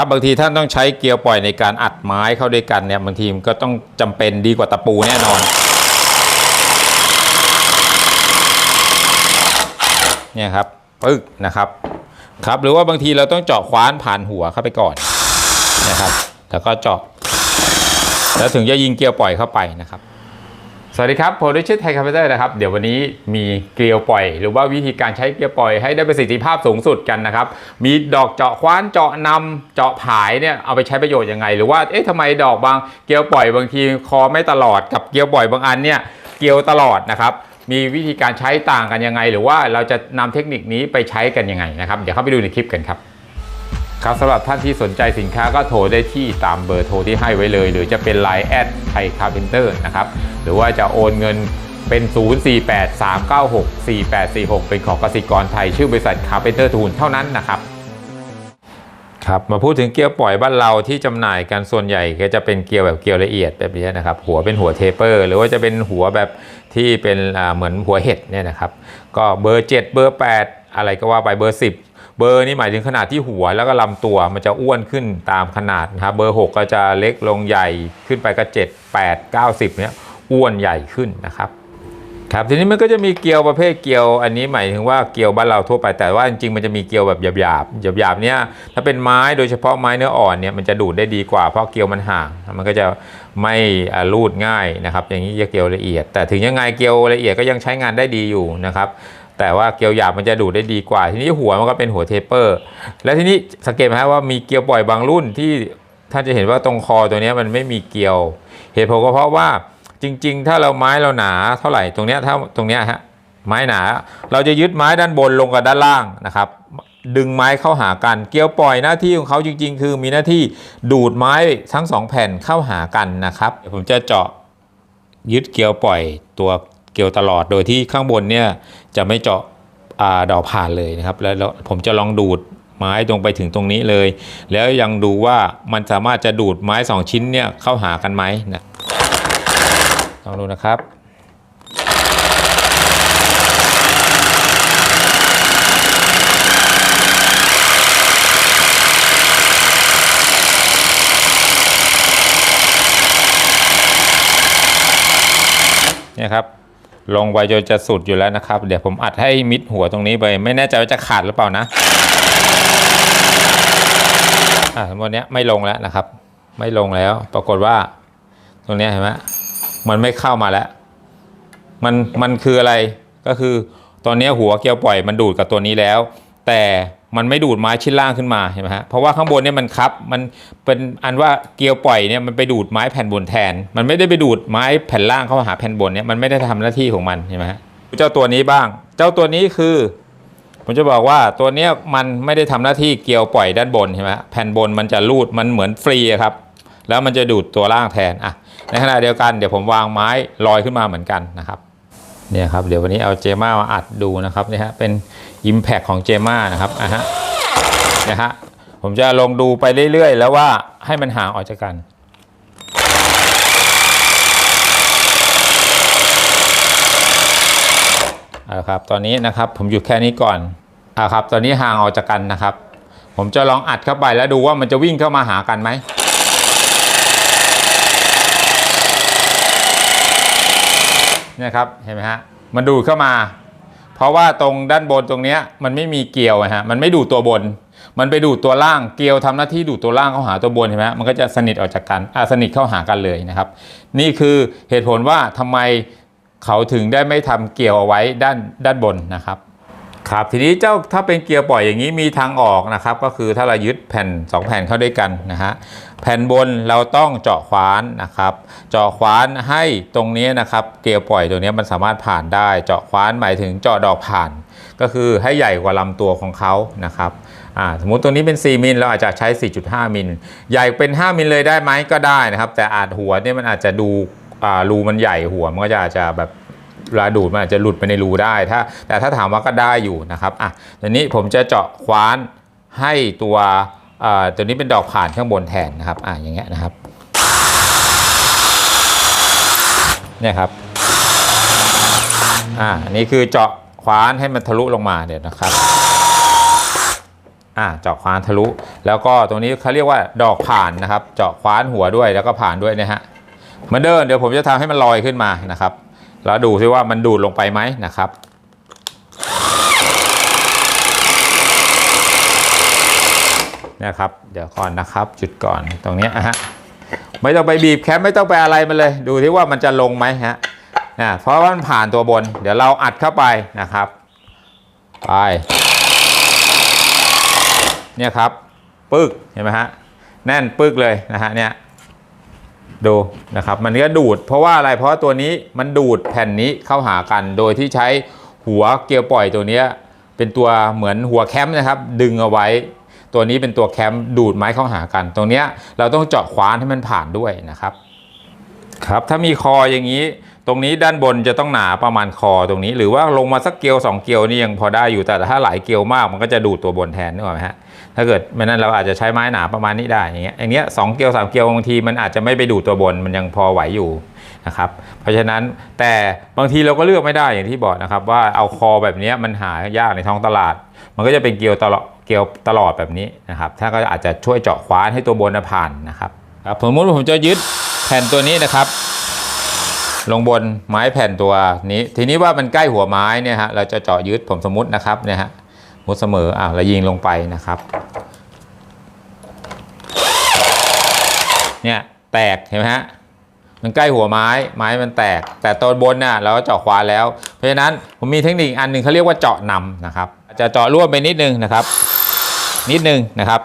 ครับบางทีท่านต้องใช้เกลียวปล่อยในการอัดไม้เข้าด้วยกันเนี่ยบางทีมันก็ต้องจำเป็นดีกว่าตะปูแน่นอนเนี่ยครับปึ๊กนะครับครับหรือว่าบางทีเราต้องเจาะคว้านผ่านหัวเข้าไปก่อนนะครับแล้วก็เจาะแล้วถึงจะยิงเกลียวปล่อยเข้าไปนะครับ สวัสดีครับผมดิชิตไทยคาเพเตอร์นะครับ เดี๋ยววันนี้มีเกลียวปล่อย หรือว่าวิธีการใช้เกลียวปล่อยให้ได้ประสิทธิภาพสูงสุดกันนะครับ มีดอกเจาะคว้านเจาะนำเจาะผายเนี่ยเอาไปใช้ประโยชน์ยังไง หรือว่าเอ๊ะทำไมดอกบางเกลียวปล่อยบางทีคอไม่ตลอดกับเกลียวปล่อยบางอันเนี่ยเกลียวตลอดนะครับมีวิธีการใช้ต่างกันยังไง หรือว่าเราจะนำเทคนิคนี้ไปใช้กันยังไงนะครับเดี๋ยวเข้าไปดูในคลิปกันครับ ครับสำหรับท่านที่สนใจสินค้าก็โทรได้ที่ตามเบอร์โทรที่ให้ไว้เลย หรือจะเป็น Line แอดไทยคาร์เพนเตอร์นะครับ หรือว่าจะโอนเงินเป็น 0483964846 เป็นของกสิกรไทย ชื่อบริษัทคาร์เพนเตอร์ทูนเท่านั้นนะครับครับมาพูดถึงเกลียวปล่อยบ้านเราที่จำหน่ายกันส่วนใหญ่ก็จะเป็นเกลียวแบบเกลียวละเอียดแบบนี้นะครับ หัวเป็นหัวเทเปอร์ หรือว่าจะเป็นหัวแบบที่เป็นเหมือนหัวเห็ดเนี่ยนะครับ ก็เบอร์ 7 เบอร์ 8 อะไรก็ว่าไปเบอร์ 10 เบอร์นี่หมายถึงขนาดที่หัวแล้วก็ลำตัวมันจะอ้วนขึ้นตามขนาดนะครับเบอร์ 6 ก็จะเล็กลงใหญ่ขึ้นไปก็ 7 8 90เนี่ยอ้วนใหญ่ขึ้นนะครับครับทีนี้มันก็จะมีเกลียวประเภทเกลียว อันนี้หมายถึงว่าเกลียวบ้านเราทั่วไปแต่ว่าจริงๆมันจะมีเกลียวแบบหยาบๆหยาบๆเนี่ยถ้าเป็นไม้โดยเฉพาะไม้เนื้ออ่อนเนี่ยมันจะดูดได้ดีกว่าเพราะเกลียวมันห่าง มันก็จะไม่รูดง่ายนะครับ อย่างนี้จะเกลียวละเอียด แต่ถึงยังไงเกลียวละเอียดก็ยังใช้งานได้ดีอยู่นะครับ แต่ว่าเกลียวหยาบมันจะดูดได้ดีกว่า ทีนี้หัวมันก็เป็นหัวเทปเปอร์ และทีนี้สังเกตไหมว่ามีเกลียวปล่อยบางรุ่นที่ท่านจะเห็นว่าตรงคอตัวนี้มันไม่มีเกลียว เหตุผลก็เพราะว่าจริง ๆ ถ้าเราไม้เราหนาเท่าไหร่ตรงเนี้ยถ้าตรงเนี้ยฮะไม้หนา เราจะยึดไม้ด้านบนลงกับด้านล่างนะครับดึงไม้เข้าหากัน เกลียวปล่อยหน้าที่ของเขาจริง ๆ คือมีหน้าที่ดูดไม้ทั้งสองแผ่นเข้าหากันนะครับ ผมจะเจาะยึดเกลียวปล่อยตัว กลียวตลอด โดยที่ข้างบนเนี่ยจะไม่เจาะอาดอกผ่านเลยนะครับ แล้วผมจะลองดูดไม้ตรงไปถึงตรงนี้เลย แล้วยังดูว่ามันสามารถจะดูดไม้สองชิ้นเนี่ยเข้าหากันไหมนะลองดูนะครับเนี่ยครับ ลงไปจนจะสุดอยู่แล้วนะครับ เดี๋ยวผมอัดให้มิดหัวตรงนี้ไป ไม่แน่ใจว่าจะขาดหรือเปล่านะอ่าวันนี้ยไม่ลงแล้วนะครับ ไม่ลงแล้ว ปรากฏว่า ตรงเนี้ยเห็นไหมมันไม่เข้ามาแล้ว มันมันคืออะไรก็คือตอนเนี้ยหัวเกลียวปล่อยมันดูดกับตัวนี้แล้ว แต่ มันไม่ดูดไม้ชิ้นล่างขึ้นมาเห็นไหมฮะเพราะว่าข้างบนเนี่ยมันคับมันเป็นอันว่าเกลียวปล่อยเนี่ยมันไปดูดไม้แผ่นบนแทน มันไม่ได้ไปดูดไม้แผ่นล่างเข้าหาแผ่นบนเนี่ยมันไม่ได้ทำหน้าที่ของมันเห็นไหมฮะเจ้าตัวนี้บ้าง เจ้าตัวนี้คือ ผมจะบอกว่าตัวเนี้ยมันไม่ได้ทำหน้าที่เกลียวปล่อยด้านบนใช่ไหมแผ่นบนมันจะรูดมันเหมือนฟรีครับแล้วมันจะดูดตัวล่างแทนอะในขณะเดียวกันเดี๋ยวผมวางไม้ลอยขึ้นมาเหมือนกันนะครับเนี่ยครับเดี๋ยววันนี้เอาเจมามาอัดดูนะครับเนี่ยฮะเป็น Impact ของเจม่านะครับอะฮะนะฮะผมจะลองดูไปเรื่อยๆ แล้วว่าให้มันห่างออกจากกันเอาละครับตอนนี้นะครับผมหยุดแค่นี้ก่อนอ่าครับตอนนี้ห่างออกจากกันนะครับ ผมจะลองอัดเข้าไปแล้วดูว่ามันจะวิ่งเข้ามาหากันไหมเนี่ยครับเห็นไหมฮะมันดูดเข้ามา เพราะว่าตรงด้านบนตรงเนี้ยมันไม่มีเกลียวอะฮะมันไม่ดูดตัวบน มันไปดูดตัวล่างเกลียวทำหน้าที่ดูดตัวล่างเข้าหาตัวบนเห็นไหมมันก็จะสนิทออกจากกันอ่าสนิทเข้าหากันเลยนะครับ นี่คือเหตุผลว่าทำไมเขาถึงได้ไม่ทำเกลียวเอาไว้ด้านด้านบนนะครับ ครับทีนี้เจ้าถ้าเป็นเกียร์ปล่อยอย่างนี้มีทางออกนะครับ ก็คือถ้าเรายึดแผ่น 2 แผ่นเข้าด้วยกันนะฮะแผ่นบนเราต้องเจาะขวานนะครับ เจาะขวานให้ตรงนี้นะครับ เกียร์ปล่อยตัวนี้มันสามารถผ่านได้ เจาะขวานหมายถึงเจาะดอกผ่าน ก็คือให้ใหญ่กว่าลำตัวของเขานะครับอ่าสมมติตัวนี้เป็น 4 มิลเราอาจจะใช้ 4.5 มิลใหญ่เป็น 5 มิลเลยได้ไหมก็ได้นะครับ แต่อาจหัวเนี่ยมันอาจจะดูอ่ารูมันใหญ่หัวมันก็จะอาจจะแบบ เวลาดูดมันอาจจะหลุดไปในรูได้ถ้าแต่ถ้าถามว่าก็ได้อยู่นะครับอะทีนี้ผมจะเจาะคว้านให้ตัวอ่าตัวนี้เป็นดอกผ่านข้างบนแทนนะครับอะอย่างเงี้ยนะครับเนี่ยครับอ่าอันนี้คือเจาะคว้านให้มันทะลุลงมาเดี๋ยวนะครับอ่าเจาะคว้านทะลุ แล้วก็ตรงนี้เขาเรียกว่าดอกผ่านนะครับ เจาะคว้านหัวด้วยแล้วก็ผ่านด้วยนะฮะเหมือนเดิมเดี๋ยวผมจะทำให้มันลอยขึ้นมานะครับ แล้วดูซิว่ามันดูดลงไปไหมนะครับ นะครับ เดี๋ยวก่อนนะครับ จุดก่อนตรงนี้นะฮะไม่ต้องไปบีบแคปไม่ต้องไปอะไรมันเลย ดูที่ว่ามันจะลงไหมฮะนะเพราะว่ามันผ่านตัวบน เดี๋ยวเราอัดเข้าไปนะครับ ไป เนี่ยครับ ปึกเห็นไหมฮะ แน่นปึกเลยนะฮะเนี่ย ดูนะครับ มันก็ดูดเพราะว่าอะไรเพราะตัวนี้มันดูดแผ่นนี้เข้าหากัน โดยที่ใช้หัวเกลียวปล่อยตัวนี้เป็นตัวเหมือนหัวแคมป์นะครับ ดึงเอาไว้ ตัวนี้เป็นตัวแคมป์ดูดไม้เข้าหากัน ตรงนี้เราต้องเจาะคว้านให้มันผ่านด้วยนะครับ ครับถ้ามีคออย่างนี้ ตรงนี้ด้านบนจะต้องหนาประมาณคอตรงนี้ หรือว่าลงมาสักเกลียวสองเกลียวนี่ยังพอได้อยู่แต่ถ้าหลายเกลียวมากมันก็จะดูดตัวบนแทนนึกออกไหมฮะถ้าเกิดไม่นั้นเราอาจจะใช้ไม้หนาประมาณนี้ได้อย่างเงี้ยอย่างเงี้ยสองเกลียวสามเกลียวบางทีมันอาจจะไม่ไปดูดตัวบนมันยังพอไหวอยู่นะครับเพราะฉะนั้นแต่บางทีเราก็เลือกไม่ได้อย่างที่บอกนะครับว่าเอาคอแบบเนี้ยมันหายากในท้องตลาด มันก็จะเป็นเกลียวตลอดเกลียวตลอดแบบนี้นะครับถ้าก็อาจจะช่วยเจาะคว้านให้ตัวบนผ่านนะครับสมมติผมจะยึดแผ่นตัวนี้นะครับ ลงบนไม้แผ่นตัวนี้ ทีนี้ว่ามันใกล้หัวไม้เนี่ยฮะเราจะเจาะยึดผมสมมตินะครับเนี่ยฮะมุดเสมออะเรายิงลงไปนะครับเนี่ยแตกเห็นไหมฮะมันใกล้หัวไม้ไม้มันแตก แต่ตัวบนน่ะเราก็เจาะควาแล้ว เพราะฉะนั้นผมมีเทคนิคอันหนึ่งเขาเรียกว่าเจาะนำนะครับจะเจาะร่วมไปนิดนึงนะครับ นิดนึงนะครับ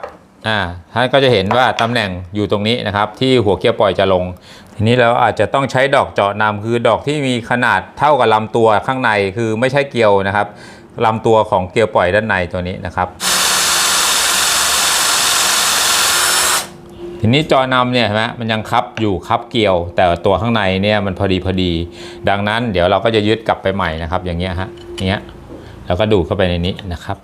อ่าท่านก็จะเห็นว่าตำแหน่งอยู่ตรงนี้นะครับ ที่หัวเกียร์ปล่อยจะลง ทีนี้เราอาจจะต้องใช้ดอกเจาะนำคือดอกที่มีขนาดเท่ากับลำตัวข้างในคือไม่ใช่เกลียวนะครับลำตัวของเกลียวปล่อยด้านในตัวนี้นะครับ ทีนี้จอนำเนี่ยเห็นไหมมันยังคับอยู่คับเกลียว แต่ตัวข้างในเนี่ยมันพอดีพอดี ดังนั้นเดี๋ยวเราก็จะยึดกลับไปใหม่นะครับ อย่างเงี้ยฮะอย่างเงี้ยแล้วก็ดูดเข้าไปในนี้นะครับ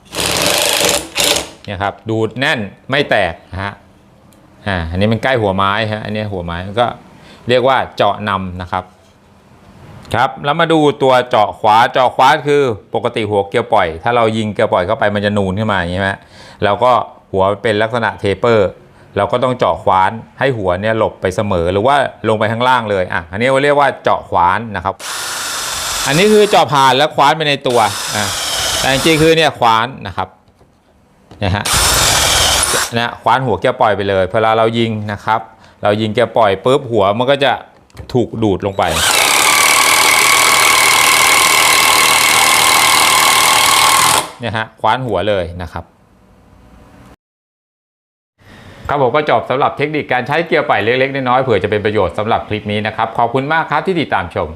เนี่ยครับดูดแน่นไม่แตกนะฮะอ่าอันนี้มันใกล้หัวไม้ฮะอันนี้หัวไม้มันก็ เรียกว่าเจาะนำนะครับครับแล้วมาดูตัวเจาะขวาเจาะขวาคือปกติหัวเกลียวปล่อย ถ้าเรายิงเกลียวปล่อยเข้าไปมันจะนูนขึ้นมาอย่างนี้ไหมแล้วก็หัวเป็นลักษณะเทเปอร์ เราก็ต้องเจาะขวานให้หัวเนี่ยหลบไปเสมอหรือว่าลงไปข้างล่างเลยอะอันนี้เราเรียกว่าเจาะขวานนะครับ อันนี้คือเจาะผ่านแล้วขวานไปในตัวอะแต่จริงๆคือเนี่ยขวานนะครับนี่ยฮะนะขวานหัวเกลียวปล่อยไปเลยเวลาเรายิงนะครับ เรายิงเกลียวปล่อยปุ๊บหัวมันก็จะถูกดูดลงไป เนี่ยฮะคว้านหัวเลยนะครับครับผมก็จบสำหรับเทคนิคการใช้เกียร์ปล่อยเล็กๆน้อยๆเผื่อจะเป็นประโยชน์สำหรับคลิปนี้นะครับ ขอบคุณมากครับที่ติดตามชม